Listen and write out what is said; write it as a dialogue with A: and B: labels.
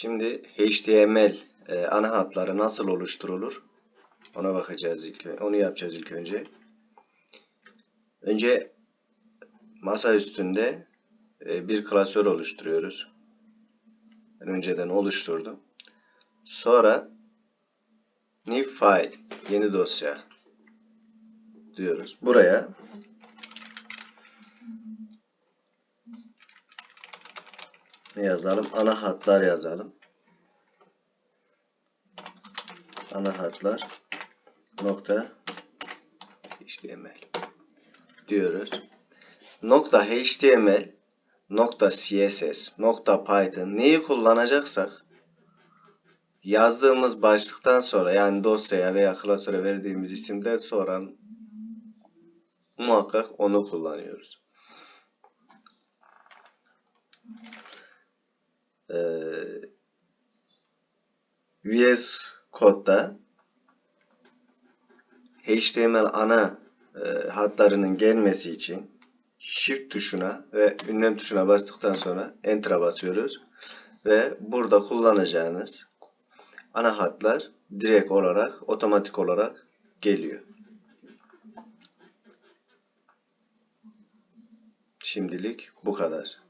A: Şimdi HTML e, ana hatları nasıl oluşturulur? Ona bakacağız ilk onu yapacağız ilk önce. Önce masa üstünde e, bir klasör oluşturuyoruz. Ben önceden oluşturdum. Sonra new file yeni dosya diyoruz. Buraya ne yazalım? Ana hatlar yazalım. Ana hatlar nokta html diyoruz. Nokta html nokta css nokta python neyi kullanacaksak yazdığımız başlıktan sonra yani dosyaya veya klasöre verdiğimiz isimden sonra muhakkak onu kullanıyoruz. Ee, VS Code'da HTML ana e, hatlarının gelmesi için Shift tuşuna ve ünlem tuşuna bastıktan sonra Enter'a basıyoruz. Ve burada kullanacağınız ana hatlar direkt olarak, otomatik olarak geliyor. Şimdilik bu kadar.